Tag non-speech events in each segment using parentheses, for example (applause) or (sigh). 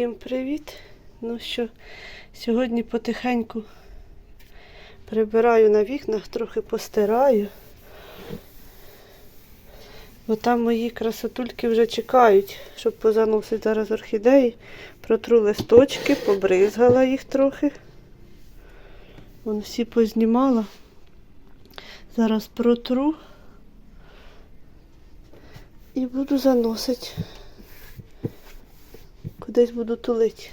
Всім привіт! Ну що, сьогодні потихеньку прибираю на вікнах, трохи постираю. Бо там мої красотульки вже чекають, щоб позаносити зараз орхідеї. Протру листочки, побризгала їх трохи. Вон всі познімала. Зараз протру і буду заносити. Кудись буду тулити.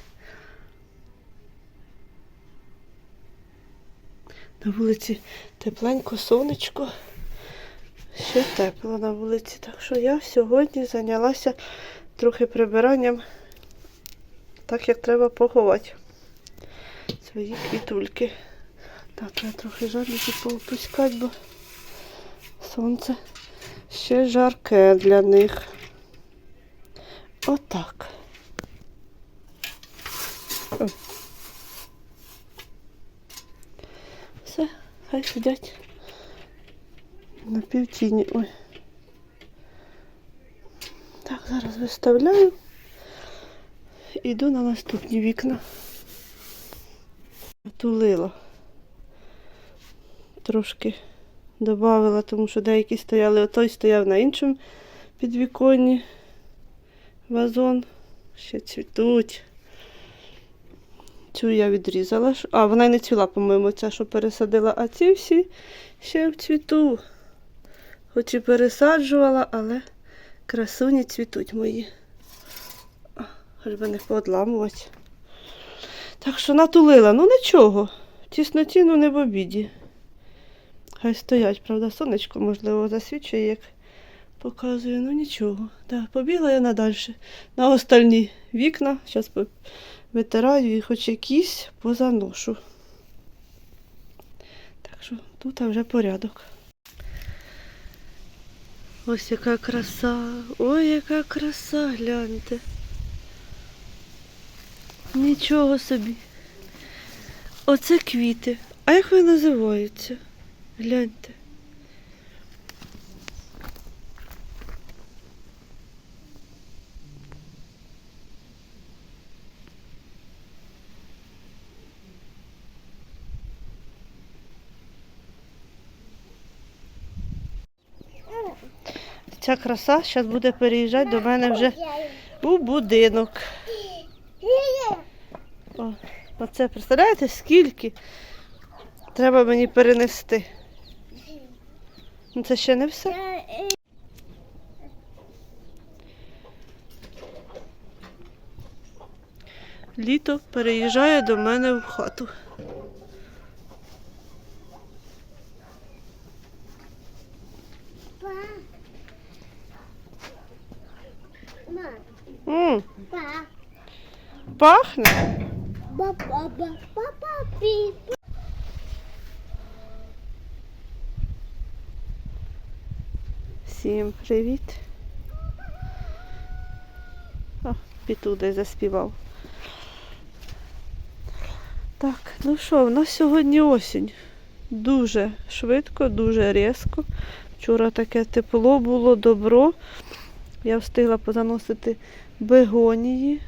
На вулиці тепленько, сонечко. Ще тепло на вулиці. Так що я сьогодні зайнялася трохи прибиранням, так як треба поховати свої квітульки. Так, треба трохи жарники поопускати, бо сонце ще жарке для них. Отак. О. Все, хай сидять на півтіні. Ой. Так, зараз виставляю. Іду на наступні вікна. Тулила. Трошки додавила, тому що деякі стояли, отой стояв на іншому підвіконні. Вазон. Ще цвітуть. Цю я відрізала. А, вона не цвіла, по-моєму, ця, що пересадила. А ці всі ще в цвіту. Хоч і пересаджувала, але красуні цвітуть мої. Хоч би не поодламувати. Так що натулила, ну нічого. Тісноті, ну не в обіді. Хай стоять, правда, сонечко, можливо, засвічує, як показує, ну нічого. Так, побігла я надальше. На остальні вікна. Зараз витираю і хоч якісь позаношу. Так що тут вже порядок. Ось яка краса. Ой, яка краса, гляньте. Нічого собі. Оце квіти. А як вони називаються? Гляньте. Ця краса зараз буде переїжджати до мене вже у будинок. О, оце представляєте, скільки треба мені перенести. Ну це ще не все. Літо переїжджає до мене в хату. М, пахне. Всім привіт. О, Піту десь заспівав. Так, ну що, в нас сьогодні осінь. Дуже швидко, дуже різко. Вчора таке тепло було, добро. Я встигла позаносити бегонії.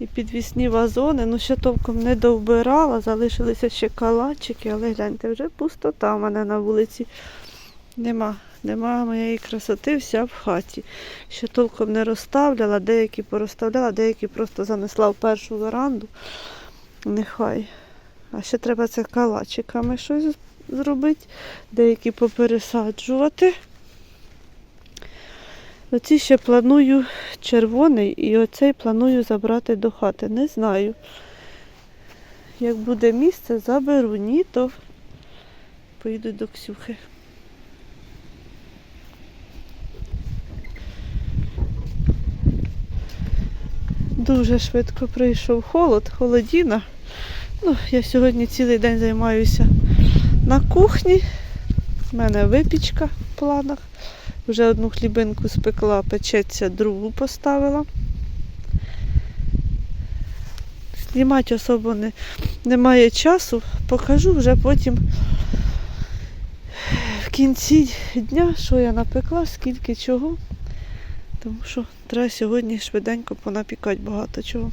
І підвісні вазони, ну ще толком не довбирала, залишилися ще калачики, але гляньте, вже пустота в мене на вулиці. Нема, нема моєї красоти, вся в хаті. Ще толком не розставляла, деякі порозставляла, деякі просто занесла в першу веранду. Нехай. А ще треба це калачиками щось зробити, деякі попересаджувати. Оці ще планую червоний і оцей планую забрати до хати. Не знаю. Як буде місце, заберу. Ні, то поїду до Ксюхи. Дуже швидко прийшов холод, холодіна. Ну, я сьогодні цілий день займаюся на кухні. У мене випічка в планах. Вже одну хлібинку спекла, печеться, другу поставила. Знімати особо не, немає часу, покажу вже потім в кінці дня, що я напекла, скільки чого. Тому що треба сьогодні швиденько понапікати багато чого.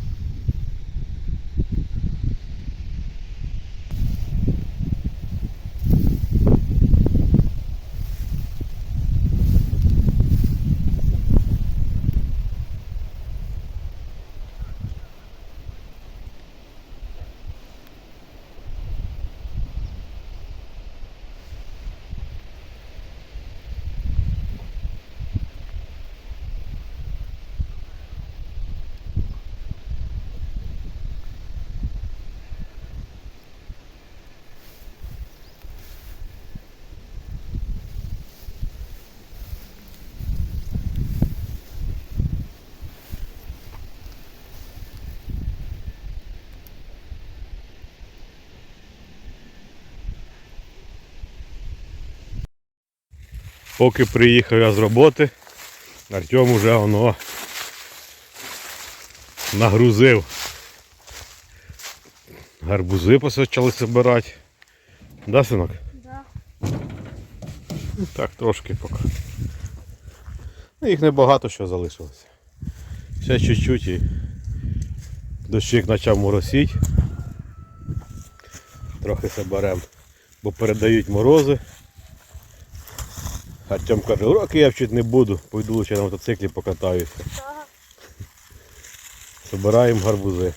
Поки приїхав я з роботи, Артем уже воно нагрузив. Гарбузи почали збирати. Да, синок? Да. Ну, Так, трошки поки. Ну, їх небагато що залишилося. Ще чуть-чуть і дощик почав моросіть. Трохи соберемо, бо передають морози. Артем каже, уроки я вчити не буду, пойду лучше на мотоциклі покатаюся. Собираємо гарбузи.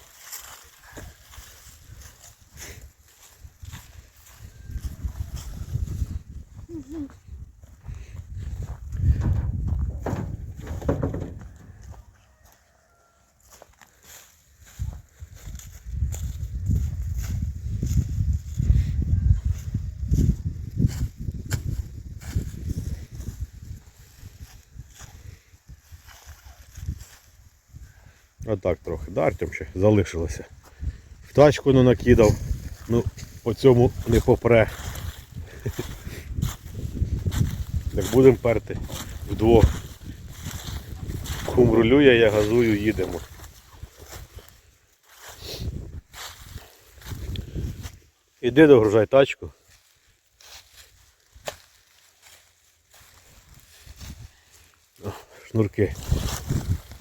Отак трохи. Да, Артем ще залишилося. В тачку не накидав. Ну, по цьому не попре. (laughs) Так будемо перти вдвох. Кум рулює, я газую, їдемо. Іди догружай тачку. О, Шнурки.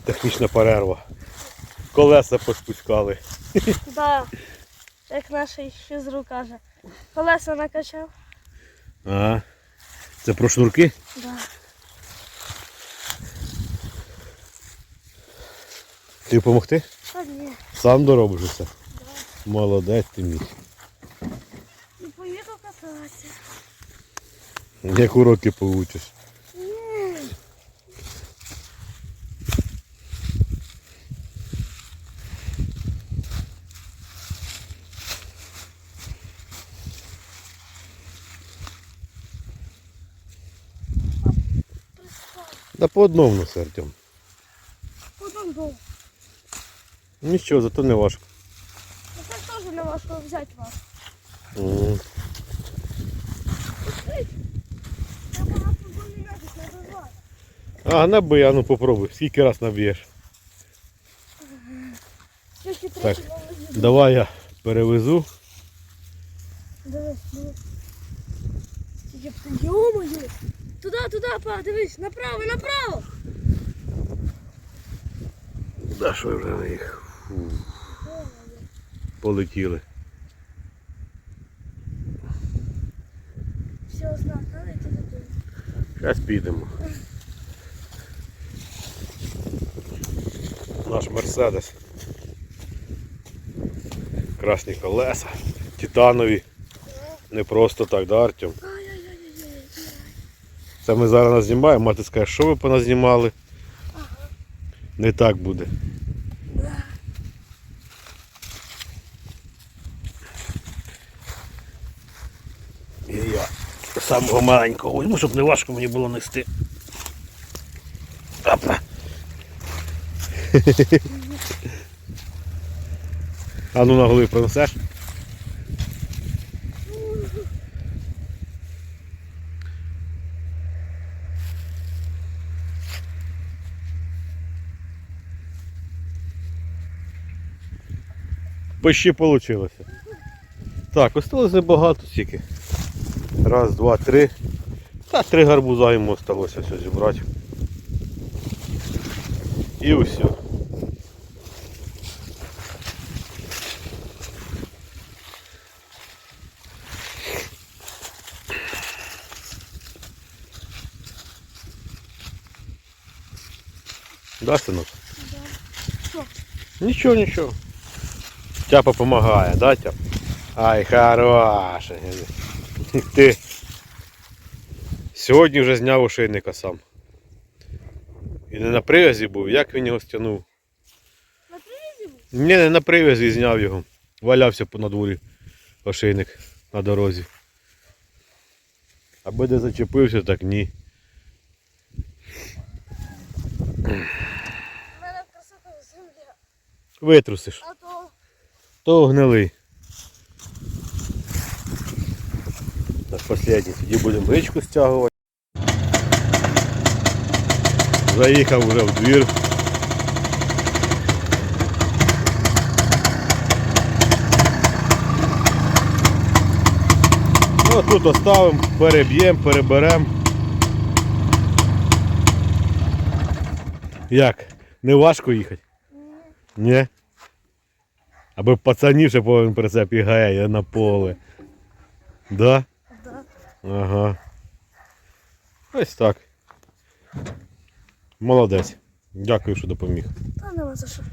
Технічна перерва. Колеса поспускали. Да. Як наш фізрук каже. Колеса накачав. Ага. Це про шнурки? Да. Ти допомогти? Та ні. Сам доробиш усе? Молодець ти мій. І поїхав кататися. Як уроки получиш. Ні. Да по одному все, Артем. Потім був. Нічого, зато не важко. Ну це теж не важко взяти вас. Дозвати. А, набий, а ну попробуй. Скільки раз наб'єш. Так. Давай я перевезу. Ти, йо-моє. Туди, туди, па, дивись, направо, направо. Да що вже ви їх Фу, полетіли. Все, знак, надо йти туди. Зараз підемо. Наш Мерседес. Красні колеса, титанові. Не просто так, да, Артем? Це ми зараз назнімаємо, мати скаже, що ви поназнімали? Не так буде. І я самого маленького візьму, щоб не важко мені було нести. Опа. (laughs) А ну на голові принесеш? Почти вийшло. Так, осталось небагато тільки. Раз, два, три. Та три гарбуза йому осталося все зібрати. І все. Да, синок? Що? Нічого, нічого. Тяпа допомагає, да, Тяп? Ай, хороша. (laughs) Ти. Сьогодні вже зняв ошейника сам. І не на прив'язі був, як він його стягнув? На привізі був? Ні, не на прив'язі зняв його. Валявся по надворі ошейник на дорозі. Аби де зачепився, так ні. У мене красота земля. Витрусиш. То гнилий. Так, последній. Тоді будемо бричку стягувати. Заїхав вже в двір. Ну, тут оставимо, переб'ємо, переберемо. Як? Не важко їхати? Ні. Аби пацанів ще повинен прицеп і гає на поле. Да? да. Ага. Ось так. Молодець. Дякую, що допоміг. Та нема за що.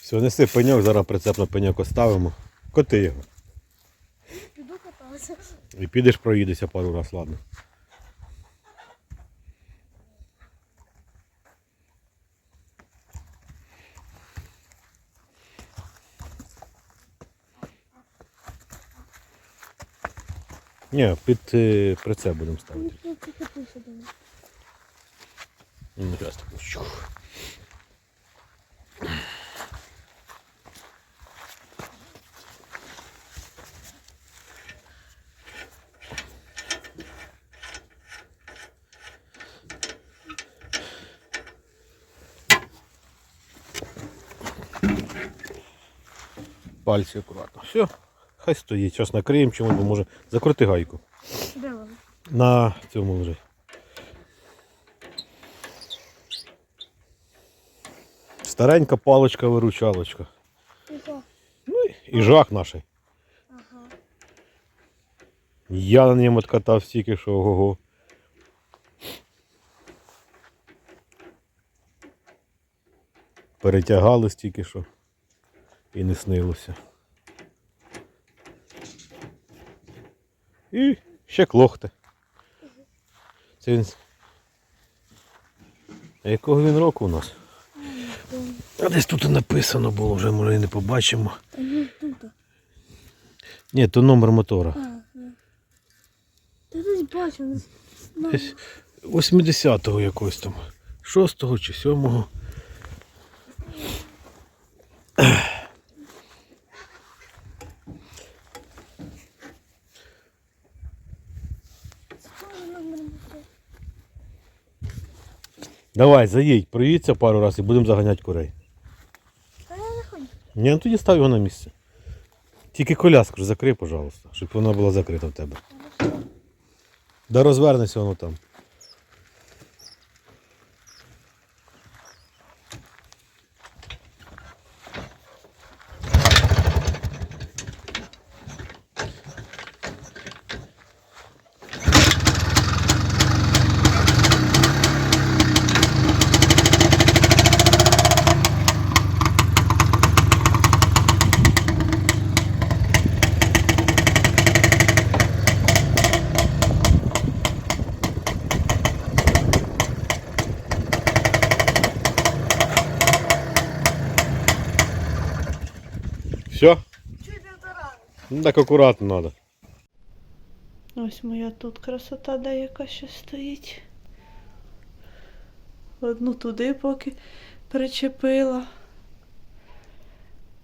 Все, неси пеньок, зараз прицеп на пеньок оставимо. Коти його. Піду кататися. І підеш проїдешся пару раз, ладно. Ні, під е, прицеп будемо ставити. Ну, мене. Ну, зараз так. Пальці акуратно. Все, хай стоїть. Зараз накриємо чимось, бо може закрути гайку. Де вона? На цьому лежить. Старенька паличка-виручалочка. Тихо. І жах наш. Ага. Я на ньому откатав стільки, що ого. Перетягали стільки, що і не снилося. І ще клохте. Це він. А якого він року у нас? А десь тут і написано було, вже може і не побачимо. Ні, тут. Ні, то номер мотора. Та десь бачу. Десь 80-го якогось там. 6-го чи 7-го. схоже на мене було. Давай, заїдь, проїдься пару разів і будемо заганяти курей. Та я не хочу. Ні, ну тоді став його на місце. Тільки коляску ж закрий, пожалуйста, щоб вона була закрита в тебе. Да розвернеться воно там. Ну так акуратно треба. Ось моя тут красота деяка ще стоїть. Одну туди поки причепила.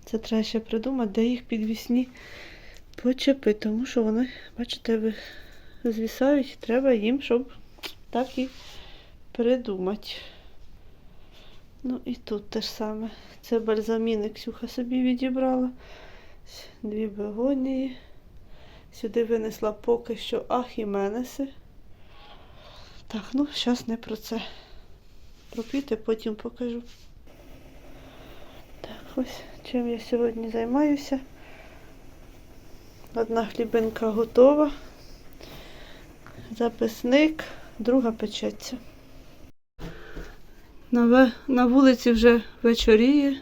Це треба ще придумати, де їх підвісні почепити, тому що вони, бачите, звісають, треба їм, щоб так і придумати. Ну і тут те ж саме. Це бальзаміни Ксюха собі відібрала. Дві бегонії. Сюди винесла поки що ахіменеси. Так, ну зараз не про це. Пропіти, потім покажу. Так, ось чим я сьогодні займаюся. Одна хлібинка готова. Записник, друга печеться. На вулиці вже вечоріє,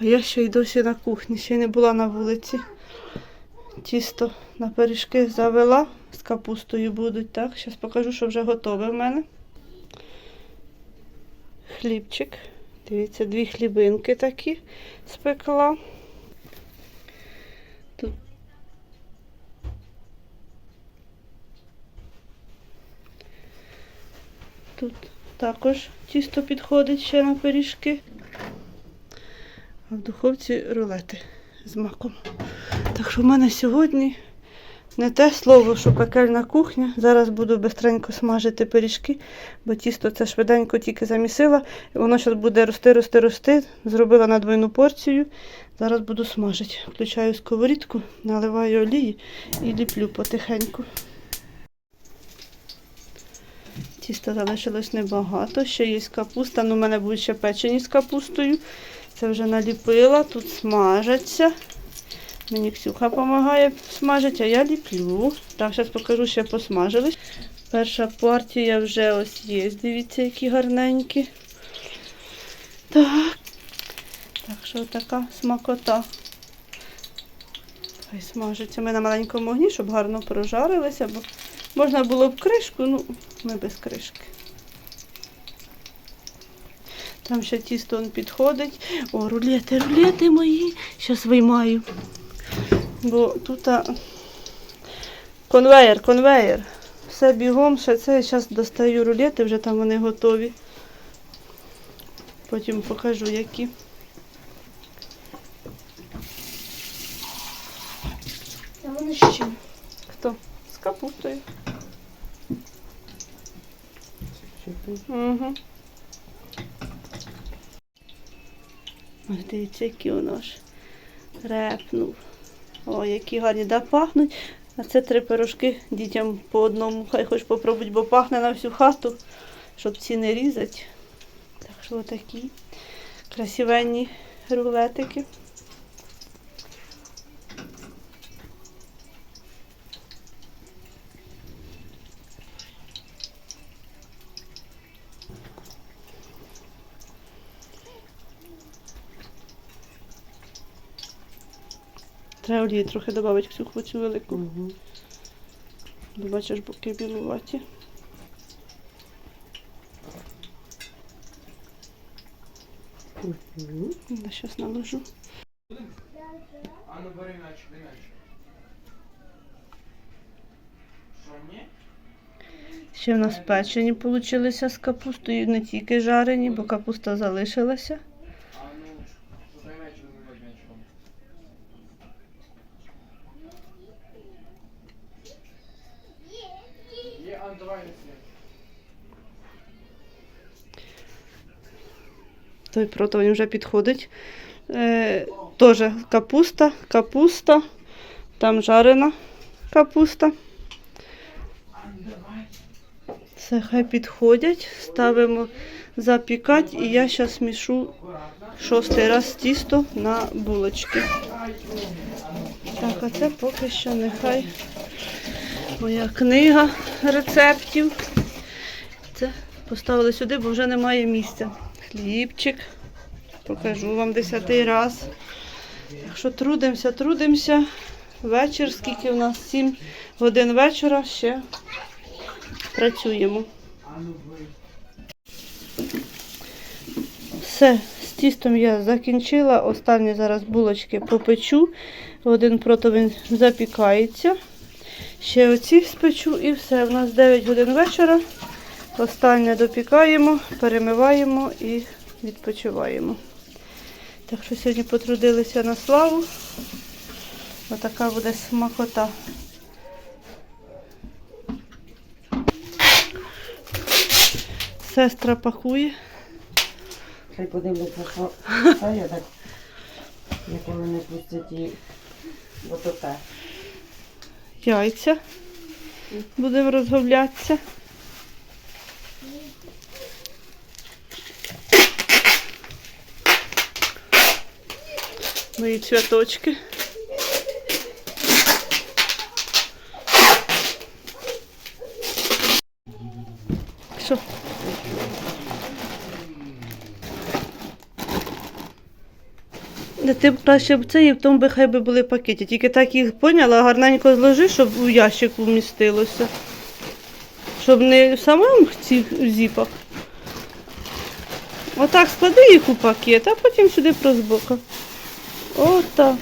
а я ще й досі на кухні, ще не була на вулиці. Тісто на пиріжки завела, з капустою будуть, так? Зараз покажу, що вже готове в мене. Хлібчик. Дивіться, дві хлібинки такі спекла. Тут Тут також тісто підходить ще на пиріжки. В духовці рулети з маком. Так що в мене сьогодні не те слово, що пекельна кухня. Зараз буду бистренько смажити пиріжки, бо тісто це швиденько тільки замісила. Воно зараз буде рости, рости, рости. Зробила на двойну порцію. Зараз буду смажити. Включаю сковорідку, наливаю олії і ліплю потихеньку. Тіста залишилось небагато, ще є капуста, ну в мене будуть ще печені з капустою. Це вже наліпила, тут смажаться. Мені Ксюха допомагає смажити, а я ліплю. Так, зараз покажу, ще посмажились. Перша партія вже ось є. Дивіться, які гарненькі. Так. Так що така смакота. Хай смажиться. Ми на маленькому огні, щоб гарно прожарилися, бо можна було б кришку, ну, ми без кришки. Там ще тісто он підходить. О, рулети, рулети мої. Зараз виймаю. Бо тут а, конвейер, конвейер. Все бігом, ще це. Зараз достаю рулети, вже там вони готові. Потім покажу, які. А вони з чим? Хто? З капустою. Угу. Ось дивіться, який воно ж репнув. О, які гарні, да, пахнуть. А це три пирожки дітям по одному. Хай хоч попробують, бо пахне на всю хату, щоб ці не різати. Так що отакі красивенні рулетики. Олії трохи додати всю цю велику. Бо Бачиш, боки білуваті. Я зараз наложу. А ну бери м'яч, бери. Ще в нас печені получилися з капустою, не тільки жарені, бо капуста залишилася. Той противень вже підходить. Е, Теж капуста, капуста, там жарена капуста. Все, хай підходять, ставимо запікати і я зараз мішу шостий раз тісто на булочки. Так, а це поки що нехай моя книга рецептів. Це поставили сюди, бо вже немає місця. Хлібчик. Покажу вам десятий раз. Так що трудимося, трудимося. Вечір, скільки у нас? 7 годин вечора ще працюємо. Все, з тістом я закінчила. Останні зараз булочки попечу. Один противень запікається. Ще оці спечу і все. У нас 9 годин вечора. Останнє допікаємо, перемиваємо і відпочиваємо. Так що сьогодні потрудилися на славу. Отака буде смакота. Сестра пакує. Хай подивляться, що це я так ніколи не пустять бо те. яйця. Будемо розговлятися. Мої цвяточки. Що? Ти б краще б це і в тому би хай би були пакеті. Тільки так їх поняла, гарненько зложи, щоб у ящику вмістилося. Щоб не в самому цих зіпах. Отак склади їх у пакет, а потім сюди прозбока. Отак.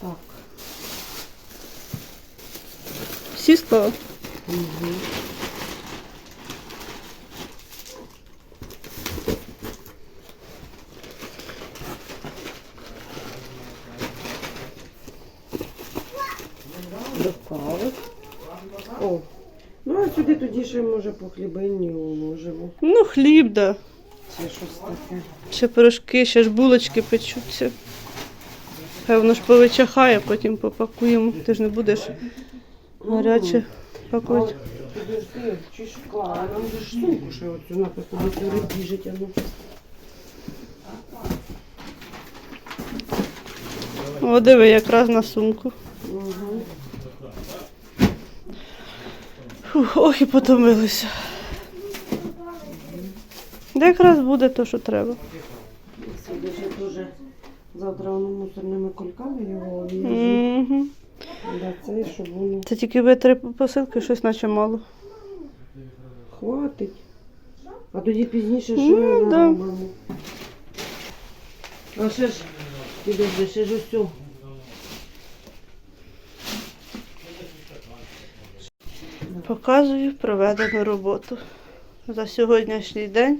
Так. Всі склала. Угу. О, ну а сюди тоді ще може по хлібині уложимо. Ну, хліб, да. Чи щось таке. Ще пирожки, ще ж булочки печуться. Хай воно ж повичахає, потім попакуємо. Ти ж не будеш гаряче пакувати. Підожди, чи ж нам же ж сумку ще оцю написано, це біжить, а ну. О, диви, якраз на сумку. Угу. Фух, ох і потомилися. Де якраз буде то, що треба. Дуже завтра воно мусорними кульками його. Угу. Да, це, щоб воно Це тільки ви три посилки, щось наче мало. хватить. А тоді пізніше ще Ну, да. наробимо. А ще ж, підожди, ще ж ось. Показую проведену роботу за сьогоднішній день.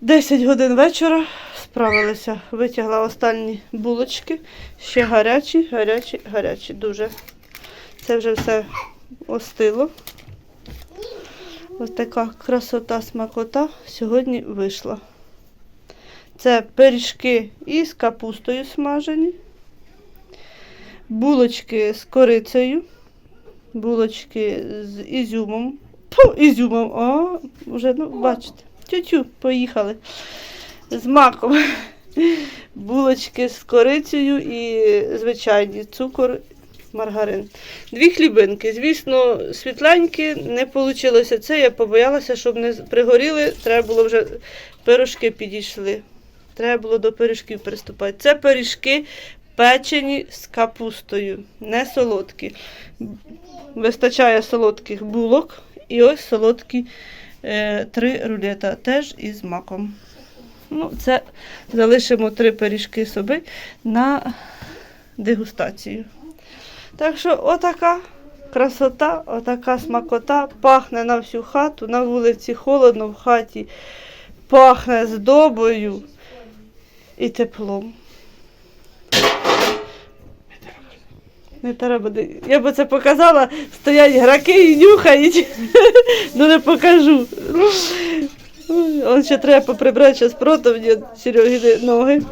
10 годин вечора справилися, витягла останні булочки. Ще гарячі, гарячі, гарячі. Дуже. Це вже все остило. Ось така красота, смакота сьогодні вийшла. Це пиріжки із капустою смажені, булочки з корицею булочки з ізюмом. Фу, ізюмом. О, вже, ну, бачите. Тю-тю, поїхали. З маком. Булочки з корицею і звичайні цукор, маргарин. Дві хлібинки. Звісно, світленькі не вийшло це. Я побоялася, щоб не пригоріли. Треба було вже пирожки підійшли. Треба було до пиріжків приступати. Це пиріжки печені з капустою, не солодкі вистачає солодких булок. І ось солодкі е, три рулета теж із маком. Ну, це залишимо три пиріжки собі на дегустацію. Так що отака красота, отака смакота, пахне на всю хату, на вулиці холодно, в хаті пахне здобою і теплом. Не треба. Я б це показала, стоять граки і нюхають. (laughs) Ну не покажу. Он ще треба поприбрати зараз противні от Сереги ноги.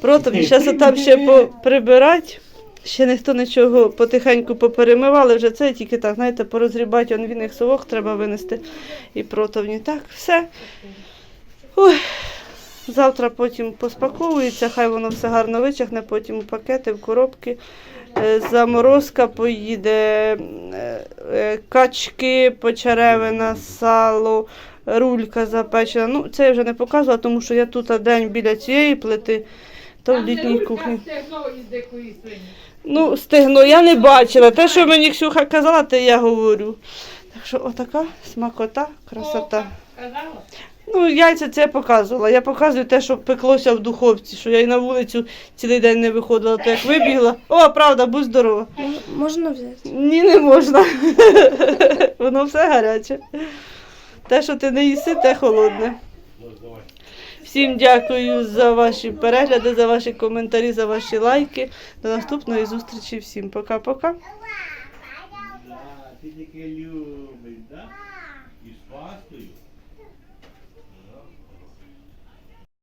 Противні. Зараз там ще поприбирати. Ще ніхто нічого потихеньку поперемивали, вже це тільки так, знаєте, порозрібати, он він їх совок треба винести і противні. Так, все. Ой. Завтра потім поспаковується, хай воно все гарно вичахне, потім у пакети, в коробки. Е, Заморозка поїде, е, е, качки, почеревина, сало, рулька запечена. Ну, це я вже не показувала, тому що я тут день біля цієї плити, то в літній кухні. Ну, стегно, я не бачила. Те, що мені Ксюха казала, те я говорю. Так що отака смакота, красота. Ну, яйця це я показувала. Я показую те, що пеклося в духовці, що я і на вулицю цілий день не виходила, то як вибігла. О, правда, будь здорова. Можна взяти? Ні, не можна. (laughs) Воно все гаряче. Те, що ти не їси, те холодне. Всім дякую за ваші перегляди, за ваші коментарі, за ваші лайки. До наступної зустрічі. Всім пока-пока.